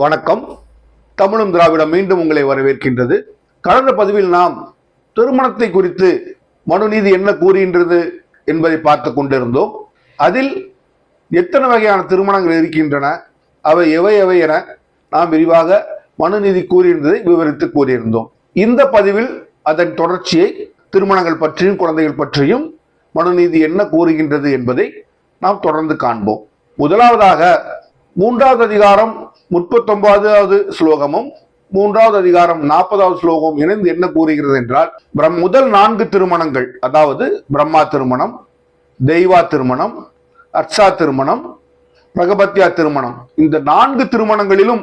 வணக்கம். தமிழும் திராவிடம் மீண்டும் உங்களை வரவேற்கின்றது. கடந்த பதிவில் நாம் திருமணத்தை குறித்து மனுநீதி என்ன கூறுகின்றது என்பதை பார்த்து கொண்டிருந்தோம். அதில் எத்தனை வகையான திருமணங்கள் இருக்கின்றன அவை எவை எவை என நாம் விரிவாக மனுநீதி கூறியிருந்ததை விவரித்து கூறியிருந்தோம். இந்த பதிவில் அதன் தொடர்ச்சியை திருமணங்கள் பற்றியும் குழந்தைகள் பற்றியும் மனுநீதி என்ன கூறுகின்றது என்பதை நாம் தொடர்ந்து காண்போம். முதலாவதாக மூன்றாவது அதிகாரம் முப்பத்தொன்பதாவது ஸ்லோகமும் மூன்றாவது அதிகாரம் நாற்பதாவது ஸ்லோகம் இணைந்து என்ன கூறுகிறது என்றால் பிரம் முதல் நான்கு திருமணங்கள் அதாவது பிரம்மா திருமணம் தெய்வா திருமணம் அர்ச்சா திருமணம் பிரகபத்யா திருமணம் இந்த நான்கு திருமணங்களிலும்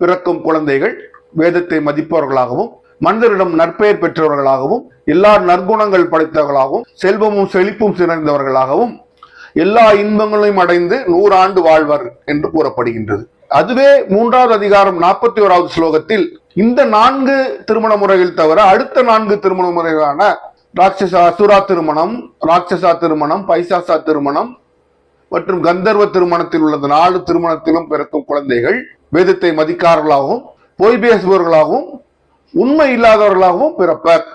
பிறக்கும் குழந்தைகள் வேதத்தை மதிப்பவர்களாகவும் மனிதரிடம் நற்பெயர் பெற்றவர்களாகவும் எல்லா நற்குணங்கள் படைத்தவர்களாகவும் செல்வமும் செழிப்பும் சிறந்தவர்களாகவும் எல்லா இன்பங்களையும் அடைந்து நூறாண்டு வாழ்வர் என்று கூறப்படுகின்றது. அதுவே மூன்றாவது அதிகாரம் நாற்பத்தி ஓராவது ஸ்லோகத்தில் இந்த நான்கு திருமண முறைகள் தவிர அடுத்த நான்கு திருமண முறைகளான ராட்சச அசுரா திருமணம் ராட்சசா திருமணம் பைசாசா திருமணம் மற்றும் கந்தர்வ திருமணத்தில் உள்ள நாலு திருமணத்திலும் பிறக்கும் குழந்தைகள் வேதத்தை மதிக்காரர்களாகவும் பொய் பேசுபவர்களாகவும் உண்மை இல்லாதவர்களாகவும் பிறப்பர்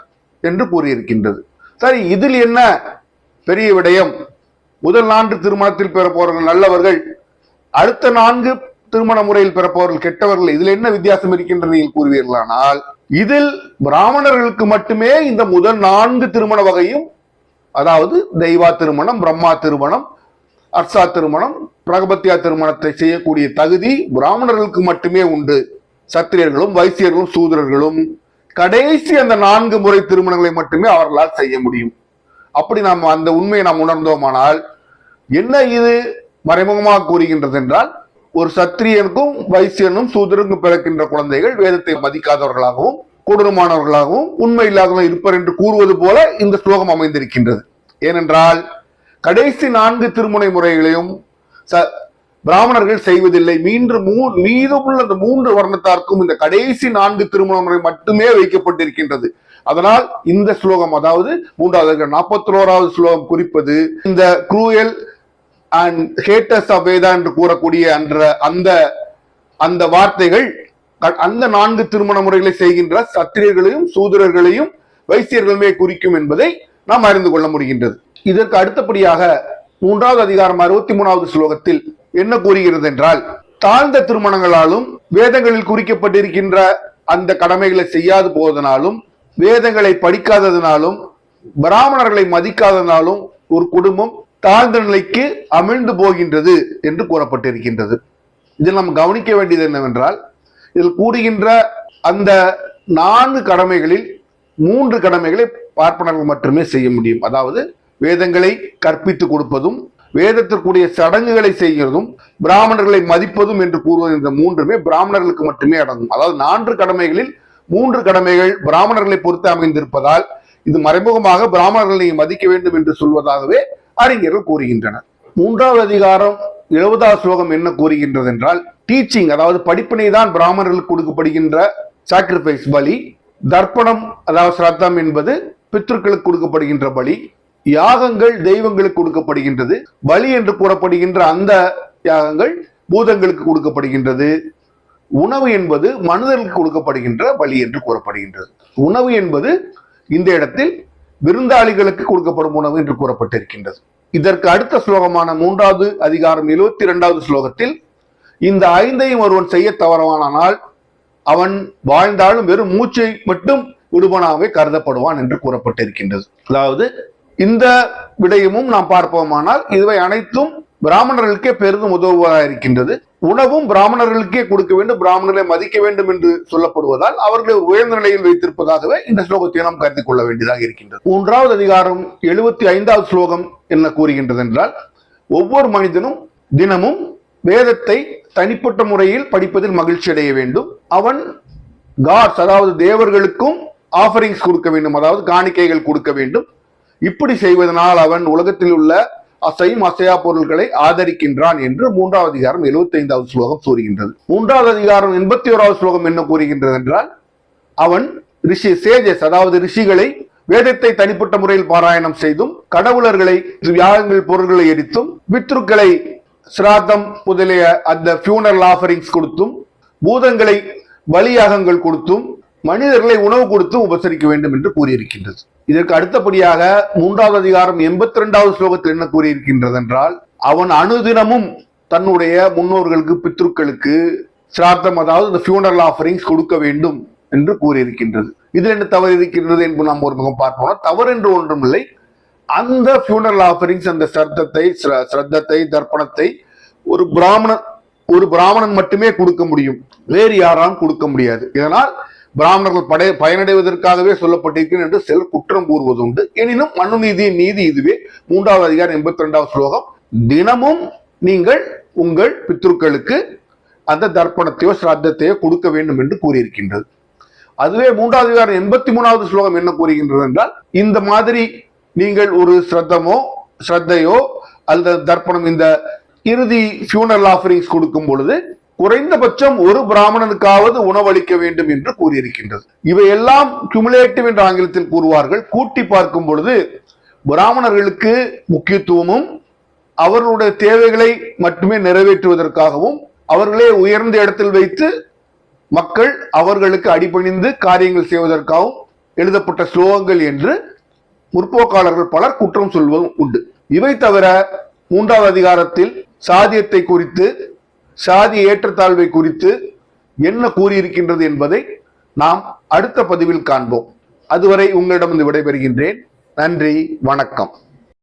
என்று கூறியிருக்கின்றது. சரி இதில் என்ன பெரிய விடயம்? முதல் நான்கு திருமணத்தில் பெறப்போறவர்கள் நல்லவர்கள் அடுத்த நான்கு திருமண முறையில் பிறப்பவர்கள் கெட்டவர்கள் இதில் என்ன வித்தியாசம் இருக்கின்றது நீங்கள் கூறுவீர்களானால் இதில் பிராமணர்களுக்கு மட்டுமே இந்த முதல் நான்கு திருமண வகையும் அதாவது தெய்வா திருமணம் பிரம்மா திருமணம் அர்சா திருமணம் பிரகபத்தியா திருமணத்தை செய்யக்கூடிய தகுதி பிராமணர்களுக்கு மட்டுமே உண்டு. சத்திரியர்களும் வைசியர்களும் சூதரர்களும் கடைசி அந்த நான்கு முறை திருமணங்களை மட்டுமே அவர்களால் செய்ய முடியும். அப்படி நாம் அந்த உண்மையை நாம் உணர்ந்தோமானால் என்ன இது மறைமுகமாக கூறுகின்றது என்றால் ஒரு சத்திரியனுக்கும் வைசியனும் சூதருக்கும் பிறக்கின்ற குழந்தைகள் வேதத்தை மதிக்காதவர்களாகவும் கொடூரமானவர்களாகவும் உண்மை இல்லாதவர்கள் இருப்பர் என்று கூறுவது போல இந்த ஸ்லோகம் அமைந்திருக்கின்றது. ஏனென்றால் கடைசி நான்கு திருமுனை முறைகளையும் ச- பிராமணர்கள் செய்வதில்லை. மீண்டும் மூ மீதமுள்ள அந்த மூன்று வர்ணத்தார்க்கும் இந்த கடைசி நான்கு திருமண முறை மட்டுமே வைக்கப்பட்டிருக்கின்றது. அதனால் இந்த ஸ்லோகம் அதாவது மூன்றாவது நாற்பத்தி ஓராவது ஸ்லோகம் குறிப்பது இந்த cruel and haters of Veda என்று கூறக்கூடிய அன்ற அந்த அந்த வார்த்தைகள் க- அந்த நான்கு திருமண முறைகளை செய்கின்ற சத்திரியர்களையும் சூதரர்களையும் வைசியர்களுமே குறிக்கும் என்பதை நாம் அறிந்து கொள்ள முடிகின்றது. இதற்கு அடுத்தபடியாக மூன்றாவது அதிகாரம் அறுபத்தி மூணாவது ஸ்லோகத்தில் என்ன கூறுகிறது என்றால் தாழ்ந்த திருமணங்களாலும் வேதங்களில் குறிக்கப்பட்டிருக்கின்ற அந்த கடமைகளை செய்யாது போவதனாலும் வேதங்களை படிக்காததினாலும் பிராமணர்களை மதிக்காததினாலும் ஒரு குடும்பம் தாழ்ந்த நிலைக்கு அமிழ்ந்து போகின்றது என்று கூறப்பட்டிருக்கின்றது. இதில் நாம் கவனிக்க வேண்டியது என்னவென்றால் இதில் கூடுகின்ற அந்த நான்கு கடமைகளில் மூன்று கடமைகளை பார்ப்பனர்கள் மட்டுமே செய்ய முடியும். அதாவது வேதங்களை கற்பித்து கொடுப்பதும் வேதத்திற்குரிய சடங்குகளை செய்கிறதும் பிராமணர்களை மதிப்பதும் என்று கூறுவது இந்த மூன்றுமே பிராமணர்களுக்கு மட்டுமே அடங்கும். அதாவது நான்கு கடமைகளில் மூன்று கடமைகள் பிராமணர்களை பொறுத்து அமைந்திருப்பதால் இது மறைமுகமாக பிராமணர்களை மதிக்க வேண்டும் என்று சொல்வதாகவே அறிஞர்கள் கூறுகின்றனர். மூன்றாவது அதிகாரம் எழுபதாவது ஸ்லோகம் என்ன கூறுகின்றது என்றால் டீச்சிங் அதாவது படிப்பினை தான் பிராமணர்களுக்கு கொடுக்கப்படுகின்ற சாக்ரிஃபைஸ் பலி தர்ப்பணம் அதாவது சிரத்தம் என்பது பித்ருக்களுக்கு கொடுக்கப்படுகின்ற பலி யாகங்கள் தெய்வங்களுக்கு கொடுக்கப்படுகின்றது பலி என்று கூறப்படுகின்ற அந்த யாகங்கள் பூதங்களுக்கு கொடுக்கப்படுகின்றது. உணவு என்பது மனிதர்களுக்கு கொடுக்கப்படுகின்ற பலி என்று கூறப்படுகின்றது. உணவு என்பது இந்த இடத்தில் விருந்தாளிகளுக்கு கொடுக்கப்படும் உணவு என்று கூறப்பட்டிருக்கின்றது. இதற்கு அடுத்த ஸ்லோகமான மூன்றாவது அதிகாரம் எழுபத்தி இரண்டாவது ஸ்லோகத்தில் இந்த ஐந்தையும் ஒருவன் செய்ய தவறவானால் அவன் வாழ்ந்தாலும் வெறும் மூச்சை மட்டும் விடுபனாகவே கருதப்படுவான் என்று கூறப்பட்டிருக்கின்றது. அதாவது இந்த விடயமும் நாம் பார்ப்போமானால் இதுவை அனைத்தும் பிராமணர்களுக்கே பெரிதும் உதவுவதாக இருக்கின்றது உணவும் பிராமணர்களுக்கே கொடுக்க வேண்டும் பிராமணர்களை மதிக்க வேண்டும் என்று சொல்லப்படுவதால் அவர்களை உயர்ந்த நிலையில் வைத்திருப்பதாகவே இந்த ஸ்லோகத்தை நாம் கருதி கொள்ள வேண்டியதாக இருக்கின்றது. மூன்றாவது அதிகாரம் எழுபத்தி ஐந்தாவது ஸ்லோகம் என்ன கூறுகின்றது என்றால் ஒவ்வொரு மனிதனும் தினமும் வேதத்தை தனிப்பட்ட முறையில் படிப்பதில் மகிழ்ச்சி அடைய வேண்டும். அவன் காட்ஸ் அதாவது தேவர்களுக்கும் ஆஃபரிங்ஸ் கொடுக்க வேண்டும் அதாவது காணிக்கைகள் கொடுக்க வேண்டும். இப்படி செய்வதனால் அவன் உலகத்தில் உள்ள அசையும் அசையா பொருட்களை ஆதரிக்கின்றான் என்று மூன்றாவது அதிகாரம் 75வது ஸ்லோகம் கூறுகின்றது. மூன்றாவது அதிகாரம் எண்பத்தி ஓராவது ஸ்லோகம் என்ன கூறுகின்றது என்றால் அவன் ரிஷி சேஜஸ் அதாவது ரிஷிகளை வேதத்தை தனிப்பட்ட முறையில் பாராயணம் செய்தும் கடவுளர்களை யாகங்கள் பொருள்களை எரித்தும் பித்ருக்களை சிராதம் முதலிய அந்த ஃபியூனரல் ஆஃபரிங்ஸ் கொடுத்தும் பூதங்களை பலியாகங்கள் கொடுத்தும் மனிதர்களை உணவு கொடுத்தும் உபசரிக்க வேண்டும் என்று கூறியிருக்கின்றது. இதற்கு அடுத்தபடியாக மூன்றாவது அதிகாரம் எண்பத்தி ரெண்டாவது ஸ்லோகத்தில் என்ன கூறியிருக்கின்றது என்றால் அவன் அனுதினமும் தன்னுடைய முன்னோர்களுக்கு பித்ருக்களுக்கு சிரார்த்தம் அதாவது இந்த ஃபியூனரல் ஆஃபரிங்ஸ் கொடுக்க வேண்டும் என்று கூறியிருக்கின்றது. இதில் என்ன தவறு இருக்கின்றது என்று நாம் ஒரு முகம் பார்ப்போம். தவறு என்று ஒன்றும் இல்லை அந்த ஃபியூனரல் ஆஃபரிங்ஸ் அந்த சிரத்தத்தை சிரத்தத்தை தர்ப்பணத்தை ஒரு பிராமணன் ஒரு பிராமணன் மட்டுமே கொடுக்க முடியும். வேறு யாராலும் கொடுக்க முடியாது. இதனால் பிராமணர்கள் படை பயனடைவதற்காகவே சொல்லப்பட்டிருக்கிறேன் என்று சிலர் குற்றம் கூறுவதுண்டு. எனினும் மனு நீதியின் நீதி இதுவே. மூன்றாவது அதிகாரம் எண்பத்தி ரெண்டாவது ஸ்லோகம். தினமும் நீங்கள் உங்கள் பித்ருக்களுக்கு அந்த தர்ப்பணத்தையோ சிராத்தத்தையோ கொடுக்க வேண்டும் என்று கூறியிருக்கின்றது. அதுவே மூன்றாவது அதிகாரம் எண்பத்தி மூணாவது ஸ்லோகம் என்ன கூறுகின்றது என்றால் இந்த மாதிரி நீங்கள் ஒரு ஸ்ரத்தமோ ஸ்ரத்தையோ அல்லது தர்ப்பணம் இந்த இறுதி ஃபியூனல் ஆஃபரிங்ஸ் கொடுக்கும் பொழுது குறைந்தபட்சம் ஒரு பிராமணனுக்காவது உணவளிக்க வேண்டும் என்று கூறியிருக்கின்றது. இவையெல்லாம் கியூமுலேட்டிவ் என்ற ஆங்கிலத்தில் கூறுவார்கள். கூட்டி பார்க்கும் பொழுது பிராமணர்களுக்கு முக்கியத்துவமும் அவர்களுடைய தேவைகளை மட்டுமே நிறைவேற்றுவதற்காகவும் அவர்களே உயர்ந்த இடத்தில் வைத்து மக்கள் அவர்களுக்கு அடிபணிந்து காரியங்கள் செய்வதற்காகவும் எழுதப்பட்ட ஸ்லோகங்கள் என்று முற்போக்காளர்கள் பலர் குற்றம் சொல்வதும் உண்டு. இவை தவிர மூன்றாவது அதிகாரத்தில் சாதியத்தை குறித்து சாதி ஏற்றத்தாழ்வை குறித்து என்ன கூறியிருக்கின்றது என்பதை நாம் அடுத்த பதிவில் காண்போம். அதுவரை உங்களிடம் விடைபெறுகின்றேன். நன்றி வணக்கம்.